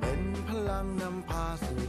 เป็นพลังนำพาสู่